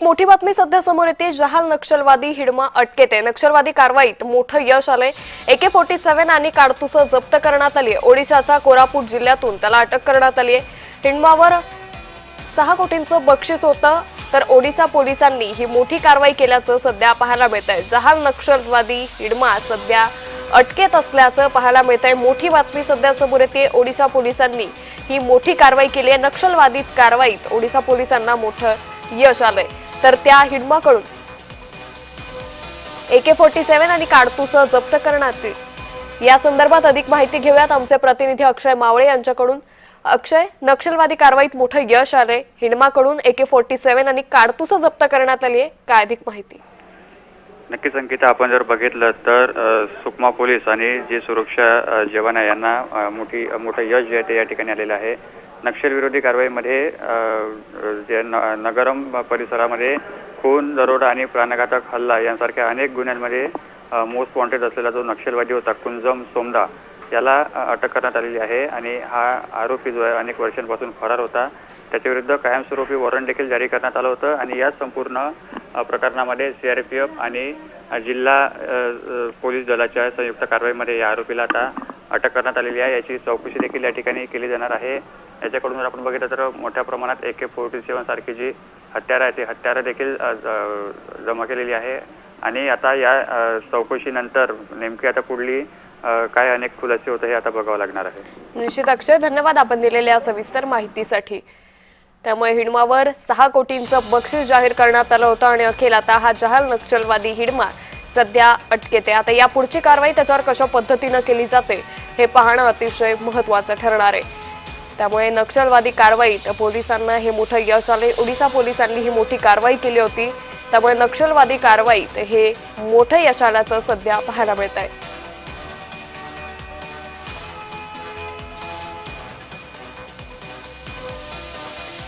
एक मोठी बातमी सध्या समोर येते. जहाल नक्षलवादी हिडमा अटकेत. आहे नक्षलवादी कारवाईत मोठं यश आलंय. एके फोर्टी सेव्हन आणि काडतुसं जप्त करण्यात आली आहे ओडिशाच्या कोरापूर जिल्ह्यातून त्याला अटक करण्यात आली आहे हिडमावर सहा कोटींचं बक्षीस होतं तर ओडिशा पोलिसांनी ही मोठी कारवाई केल्याचं सध्या पाहायला मिळत आहे जहाल नक्षलवादी हिडमा सध्या अटकेत असल्याचं पाहायला मिळत आहे मोठी बातमी सध्या समोर येते ओडिशा पोलिसांनी ही मोठी कारवाई केली आहे नक्षलवादी कारवाईत ओडिशा पोलिसांना मोठं यश आलंय. तर त्या हिडमाकडून. एके फोर्टी सेव्हन आणि काडतुस जप्त करण्यात येईल या संदर्भात अधिक माहिती घेऊयात आमचे प्रतिनिधी अक्षय मावळे यांच्याकडून. अक्षय नक्षलवादी कारवाईत मोठं यश आलंय. हिडमाकडून एके फोर्टी सेव्हन आणि काडतुस जप्त करण्यात आली आहे काय अधिक माहिती? नक्कीच अंकिता आपण जर बघितलं तर सुकमा पोलीस आणि जे सुरक्षा जवान आहे यांना मोठी मोठं यश जे आहे ते या ठिकाणी आलेलं आहे. नक्षलविरोधी कारवाईमध्ये जे न नगरम परिसरामध्ये खून दरोडा आणि प्राणघातक हल्ला यांसारख्या अनेक गुन्ह्यांमध्ये मोस्ट वॉन्टेड असलेला जो नक्षलवादी होता कुंजम सोमदा याला अटक करण्यात आलेली आहे आणि हा आरोपी जो आहे अनेक वर्षांपासून फरार होता. त्याच्याविरुद्ध कायमस्वरूपी वॉरंट देखील जारी करण्यात आलं होतं आणि या संपूर्ण प्रकरणामध्ये सीआरपीएफ आणि जिल्हा पोलीस दलाच्या संयुक्त कारवाईमध्ये या आरोपीला आता अटक करण्यात आलेली आहे. याची चौकशी देखील या ठिकाणी केली जाणार आहे. याच्याकडून जर आपण बघितलं तर मोठ्या प्रमाणात ए के फोर्टी सेवन सारखी जी हत्यारं आहेत ती हत्यारं देखील जमा केलेली आहे. आणि आता या चौकशीनंतर नेमकी आता पुढली काय अनेक खुलासे होतं हे आता बघावं लागणार आहे. निश्चित अक्षय धन्यवाद आपण दिलेल्या सविस्तर माहितीसाठी. त्यामुळे हिडमावर सहा कोटींचं बक्षीस जाहीर करण्यात आलं होतं आणि अखेर आता हा जहाल नक्षलवादी हिडमा सध्या अटकेत. आहे आता या पुढची कारवाई त्याच्यावर कशा पद्धतीनं केली जाते हे पाहणं अतिशय महत्वाचं ठरणार आहे. त्यामुळे नक्षलवादी कारवाईत पोलिसांना हे मोठं यश आले ओडिसा पोलिसांनी ही मोठी कारवाई केली होती. त्यामुळे नक्षलवादी कारवाईत हे मोठं यश आल्याचं सध्या पाहायला मिळत आहे